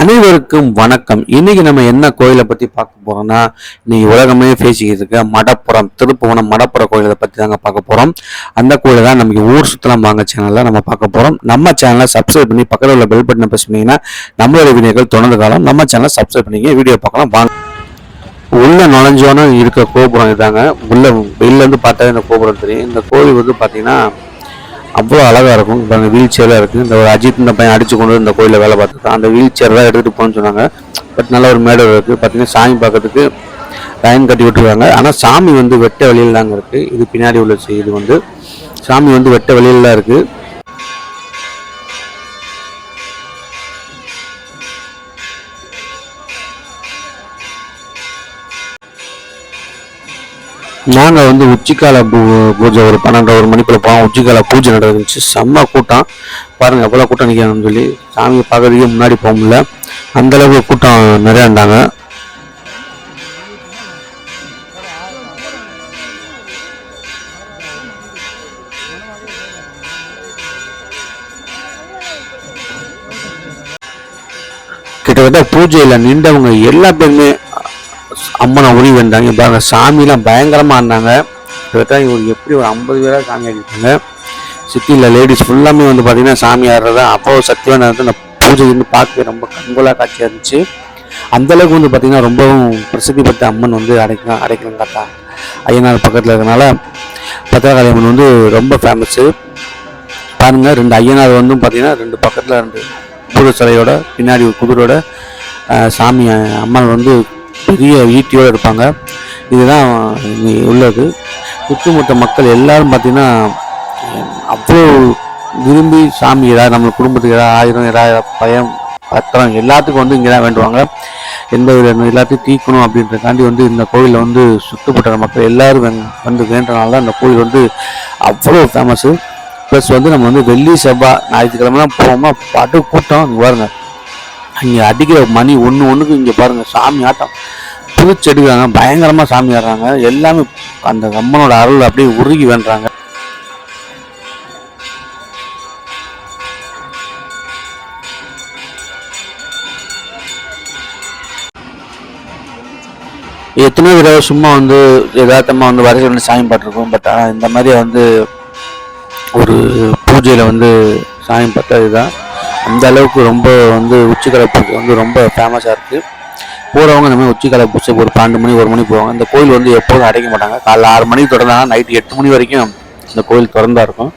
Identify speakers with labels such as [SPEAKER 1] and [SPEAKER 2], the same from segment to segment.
[SPEAKER 1] அனைவருக்கும் வணக்கம். இன்னைக்கு நம்ம என்ன கோயிலை பத்தி பார்க்க போறோம்னா இன்னைக்கு உலகமே பேசிக்கிட்டு இருக்க மடப்புறம் திருப்புவனம் மடப்புற கோயிலை பத்தி தாங்க பார்க்க போறோம். அந்த கோயிலை தான் நமக்கு ஊர் சுத்தலாம் வாங்க சேனல்ல நம்ம பார்க்க போறோம். நம்ம சேனலை சப்ஸ்கிரைப் பண்ணி பக்கத்தில் உள்ள பெல் பட்டனை பேசுனீங்கன்னா நம்மளோட வீடியோக்கள் தொடர்ந்து காலம் நம்ம சேனலை சப்ஸ்கிரைப் பண்ணிங்க வீடியோ பார்க்கலாம் வாங்க. உள்ள நுழைஞ்சோன்னு இருக்க கோபுரம் இதாங்க. உள்ள வெளில இருந்து பார்த்தா இந்த கோபுரம் தெரியும். இந்த கோயில் வந்து பார்த்தீங்கன்னா அவ்வளோ அழகாக இருக்கும். இப்போ அந்த வீல் சேரில் இருக்குது இந்த ஒரு அஜித் இந்த பையன் அடிச்சு கொண்டு இந்த கோயிலில் வேலை பார்த்துருக்கான் அந்த வீல் சேர் தான் எடுத்துகிட்டு போகணும்னு சொன்னாங்க. பட் நல்ல ஒரு மேடை இருக்குது பார்த்தீங்கன்னா சாமி பார்க்கறதுக்கு லைன் கட்டி விட்டுருக்காங்க. ஆனால் சாமி வந்து வெட்ட வழியில் தாங்க இருக்குது இது பின்னாடி உள்ள இது வந்து. சாமி வந்து வெட்ட வழியில் தான் இருக்குது நாங்கள் வந்து உச்சிக்கால பூ பூஜை ஒரு பன்னெண்டு ஒரு மணிக்குள்ள போவோம் உச்சிக்கால பூஜை நடந்துச்சு. செம்ம கூட்டம். பாருங்கள் எவ்வளோ கூட்டம் நிற்கணும்னு சொல்லி. சாமியை பார்க்கறதுக்கே முன்னாடி போக முடியல. அந்த கூட்டம் நிறையா இருந்தாங்க. கிட்டத்தட்ட பூஜையில் நின்றவங்க எல்லா பேருமே அம்மனை உருவி வந்தாங்க. பாருங்க சாமிலாம் பயங்கரமாக இருந்தாங்க. கிட்டத்தட்ட இவங்க எப்படி ஒரு ஐம்பது பேராக சாமி ஆடிருக்காங்க சிட்டியில் லேடிஸ் ஃபுல்லாமே வந்து பார்த்திங்கன்னா சாமி ஆடுறதா அப்போ சக்திவான வந்து அந்த பூஜை வந்து பார்க்கவே ரொம்ப கண்கொள்ளா காட்சியாக இருந்துச்சு. அந்தளவுக்கு வந்து பார்த்திங்கன்னா ரொம்பவும் பிரசித்தி பெற்ற அம்மன் வந்து அடைக்கலாம் அடைக்கலம் காட்டா. ஐயனார் பக்கத்தில் இருக்கனால பத்திரகாளி அம்மன் வந்து ரொம்ப ஃபேமஸ்ஸு பாருங்கள் ரெண்டு ஐயனார் வந்து பார்த்திங்கன்னா ரெண்டு பக்கத்தில் ரெண்டு பூத சிலையோட பின்னாடி ஒரு குதிரோட சாமி அம்மன் வந்து பெரிய ஈட்டியோடு இருப்பாங்க. இதுதான் உள்ளது. சுற்றுமுட்ட மக்கள் எல்லாரும் பார்த்திங்கன்னா அவ்வளோ விரும்பி சாமி ஏதாவது நம்ம குடும்பத்துக்கு ஏதாவது ஆயிரம் ஏதாவது பயம் பத்திரம் எல்லாத்துக்கும் வந்து இங்கே தான் வேண்டுவாங்க. எந்த ஒரு எல்லாத்தையும் தீக்கணும் அப்படின்றதுக்காண்டி வந்து இந்த கோயிலில் வந்து சுற்றுப்பட்ட மக்கள் எல்லாரும் வந்து- வந்து வேண்டனால தான் இந்த கோயில் வந்து அவ்வளோ ஃபேமஸ்ஸு ப்ளஸ் வந்து நம்ம வந்து வெள்ளி செவ்வாய் ஞாயிற்றுக்கிழமெல்லாம் போவோமா படு கூட்டம் இங்கே பாருங்கள் இங்கே அடிக்கிற மணி ஒன்று ஒன்றுக்கு இங்கே பாருங்கள் சாமி ஆட்டம். புதுச்சு எடுக்கிறாங்க பயங்கரமாக சாமி ஆடுறாங்க எல்லாமே அந்த அம்மனோட அருள் அப்படியே உருகி வேண்டுறாங்க எத்தனையோ தடவை சும்மா வந்து யதார்த்தமாக வந்து வரிசை வந்து சாமி பாட்டிருக்கோம் பட் ஆனால் இந்த மாதிரி வந்து ஒரு பூஜையில் வந்து சாமி பார்த்தா இதுதான். அந்த அளவுக்கு ரொம்ப வந்து உச்சிக்கலை பூஜை வந்து ரொம்ப ஃபேமஸாக இருக்குது போகிறவங்க இந்த மாதிரி உச்சிக்கால பூஜை ஒரு பன்னெண்டு மணி ஒரு மணி போவாங்க. இந்த கோயில் வந்து எப்போதும் அடைக்க மாட்டாங்க. காலைல ஆறு மணிக்கு திறந்தாங்க நைட்டு எட்டு மணி வரைக்கும் இந்த கோயில் திறந்தா இருக்கும்.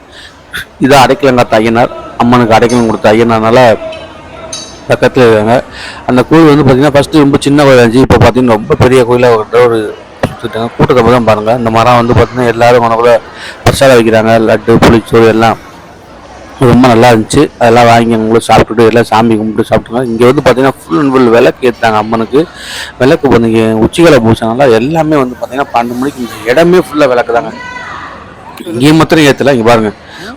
[SPEAKER 1] இதான் அடைக்கலங்காத்த ஐயனார் அம்மனுக்கு அடைக்கலம் கொடுத்த ஐயனார்னால பக்கத்தில் இருக்காங்க. அந்த கோயில் வந்து பார்த்தீங்கன்னா ஃபஸ்ட்டு ரொம்ப சின்ன கோயில் இருந்துச்சு. இப்போ பார்த்தீங்கன்னா ரொம்ப பெரிய கோயிலாக ஒரு ஒரு சுற்றிட்டாங்க கூட்டத்தை தான் பாருங்கள் இந்த மரம் வந்து பார்த்தீங்கன்னா எல்லாரும் உனக்குள்ள பிரசாதம் வைக்கிறாங்க. லட்டு புளிச்சோறு எல்லாம். ரொம்ப நல்லா இருந்துச்சு. அதெல்லாம் வாங்கி அவங்களும் சாப்பிட்டுட்டு எல்லாம் சாமி கும்பிட்டு சாப்பிட்டுருங்க இங்கே வந்து பார்த்தீங்கன்னா ஃபுல் அண்ட் ஃபுல் விளக்கு ஏற்றாங்க அம்மனுக்கு. விளக்கு பண்ணி உச்சிகளை பூசினால எல்லாமே வந்து பார்த்தீங்கன்னா பன்னெண்டு மணிக்கு இந்த இடமே ஃபுல்லாக விளக்கு தாங்க. இங்கேயும் மாத்திரம் ஏற்றல இங்கே பாருங்க.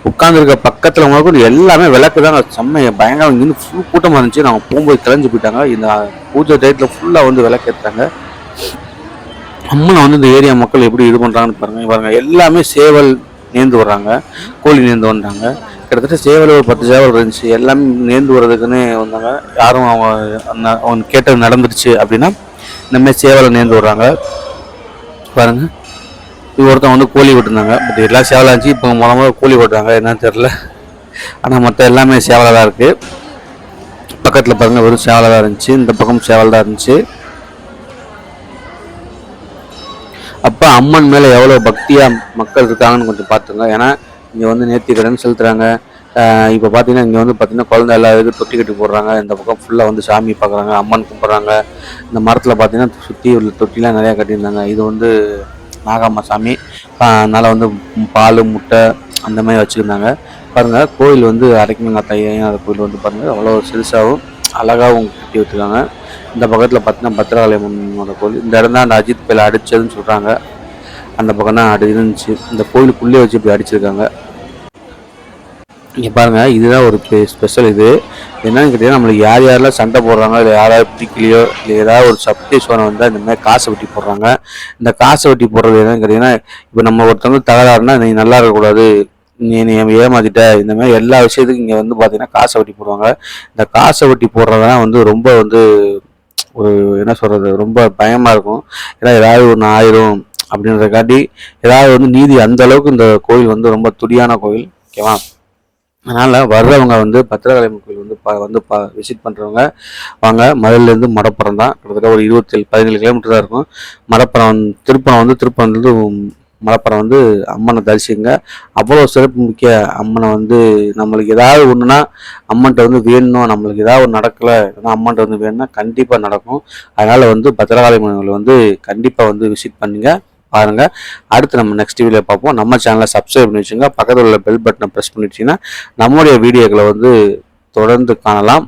[SPEAKER 1] உட்காந்துருக்க பக்கத்தில் உங்களுக்கு எல்லாமே விளக்கு தாங்க. செம்மையை பயங்கரம் இங்கேருந்து ஃபுல் கூட்டமாக இருந்துச்சு. நாங்கள் போகும்போது கிளஞ்சு போயிட்டாங்க. இந்த பூஜை டேட்டில் ஃபுல்லாக வந்து விளக்கு ஏற்றுறாங்க அம்மனை வந்து இந்த ஏரியா மக்கள் எப்படி இது பண்ணுறாங்கன்னு பாருங்க. பாருங்கள் பாருங்க எல்லாமே சேவல் நேர்ந்து வர்றாங்க. கோழி நேர்ந்து வந்தாங்க. கிட்டத்தட்ட சேவல் ஒரு பத்து சேவல் இருந்துச்சு. எல்லாமே நேர்ந்து வர்றதுக்குன்னு வந்தாங்க. யாரும் அவங்க அந்த- அவங்க கேட்டது நடந்துருச்சு அப்படின்னா இந்தமாதிரி சேவலை நேர்ந்து வர்றாங்க. பாருங்க. இது ஒருத்தன் வந்து கோழி விட்டுருந்தாங்க. பட் எல்லாம் சேவலாக இருந்துச்சு. இப்போ முத முதல்ல கோழி விட்டுறாங்க. என்னன்னு தெரில ஆனால் மற்ற எல்லாமே சேவலாக தான் இருக்குது பக்கத்தில் பாருங்கள் வெறும் சேவலாக தான் இருந்துச்சு. இந்த பக்கம் சேவல் தான் இருந்துச்சு. அப்போ அம்மன் மேலே எவ்வளோ பக்தியாக மக்கள் இருக்காங்கன்னு கொஞ்சம் பார்த்துங்க ஏன்னா இங்கே வந்து நேர்த்தி கடன் செலுத்துகிறாங்க இப்போ பார்த்தீங்கன்னா இங்கே வந்து பார்த்தீங்கன்னா குழந்தை எல்லாருக்கும் தொட்டி கட்டி போடுறாங்க. இந்த பக்கம் ஃபுல்லாக வந்து சாமி பார்க்குறாங்க அம்மன் கும்பிட்றாங்க. இந்த மரத்தில் பார்த்தீங்கன்னா சுற்றி உள்ள தொட்டிலாம் நிறையா கட்டியிருந்தாங்க. இது வந்து நாகாம்மா சாமி. அதனால் வந்து பால் முட்டை அந்த மாதிரி வச்சுருந்தாங்க. பாருங்கள் கோயில் வந்து அரைக்கணுங்க தையான கோயில் வந்து பாருங்கள் அவ்வளோ சிறுசாகவும் அழகாகவும் கட்டி வச்சுருக்காங்க. இந்த பக்கத்தில் பார்த்தீங்கன்னா பத்திரகாளி அம்மனோட கோயில். இந்த இடம் தான் அந்த அஜித் பேல அடித்ததுன்னு சொல்கிறாங்க அந்த பக்கம் தான் அடி இருந்துச்சு. இந்த கோயிலுக்குள்ளே வச்சு இப்படி அடிச்சிருக்காங்க. இங்கே பாருங்கள் இதுதான் ஒரு ஸ்பெஷல் இது. என்னன்னு கேட்டிங்கன்னா நம்மளுக்கு யார் யாரெல்லாம் சண்டை போடுறாங்க இல்லை யாராவது பிடிக்கலையோ இல்லை ஏதாவது ஒரு சப்தீஸ்வரம் வந்தால் இந்த மாதிரி காசை வெட்டி போடுறாங்க. இந்த காசை வெட்டி போடுறது என்னன்னு கேட்டிங்கன்னா இப்போ நம்ம ஒருத்தவங்க தகராறுனா நீ நல்லா இருக்கக்கூடாது. நீ நீ ஏமாத்திட்ட. இந்த மாதிரி எல்லா விஷயத்துக்கும் இங்கே வந்து பார்த்தீங்கன்னா காசை வட்டி போடுவாங்க. இந்த காசை வட்டி போடுறதெல்லாம் வந்து ரொம்ப வந்து ஒரு என்ன சொல்கிறது ரொம்ப பயமாக இருக்கும். ஏன்னா ஏதாவது ஒன்று ஆயிரும். அப்படின்றதுக்காட்டி ஏதாவது வந்து நீதி அந்த அளவுக்கு இந்த கோயில் வந்து ரொம்ப துடியான கோயில் ஓகேவா? அதனால் வர்றவங்க வந்து பத்திரகாளியம்மன் கோயில் வந்து ப வந்து ப விசிட் பண்ணுறவங்க வாங்க. மதுரையிலேருந்து மடப்புறம் தான். கிட்டத்தட்ட ஒரு இருபத்தேழு பதினேழு கிலோமீட்டர் தான் இருக்கும். மடப்புறம் திருப்பணம் வந்து திருப்பணத்துலேருந்து மலப்புறம் வந்து அம்மனை தரிசிங்க. அவ்வளோ சிறப்பு மிக்க அம்மனை வந்து நம்மளுக்கு ஏதாவது ஒன்றுனா அம்மன்ட்ட வந்து வேணும் நம்மளுக்கு ஏதாவது ஒன்று நடக்கலை ஏன்னா அம்மன்ட்ட வந்து வேணும்னா கண்டிப்பாக நடக்கும். அதனால் வந்து பத்திரகாளி அம்மன் வந்து கண்டிப்பாக வந்து விசிட் பண்ணுங்கள் பாருங்கள் அடுத்து நம்ம நெக்ஸ்ட் வீடியோ பார்ப்போம். நம்ம சேனலை சப்ஸ்கிரைப் பண்ணி வச்சுங்க பக்கத்தில் உள்ள பெல் பட்டனை ப்ரெஸ் பண்ணி வச்சிங்கன்னா நம்முடைய வீடியோக்களை வந்து தொடர்ந்து காணலாம்.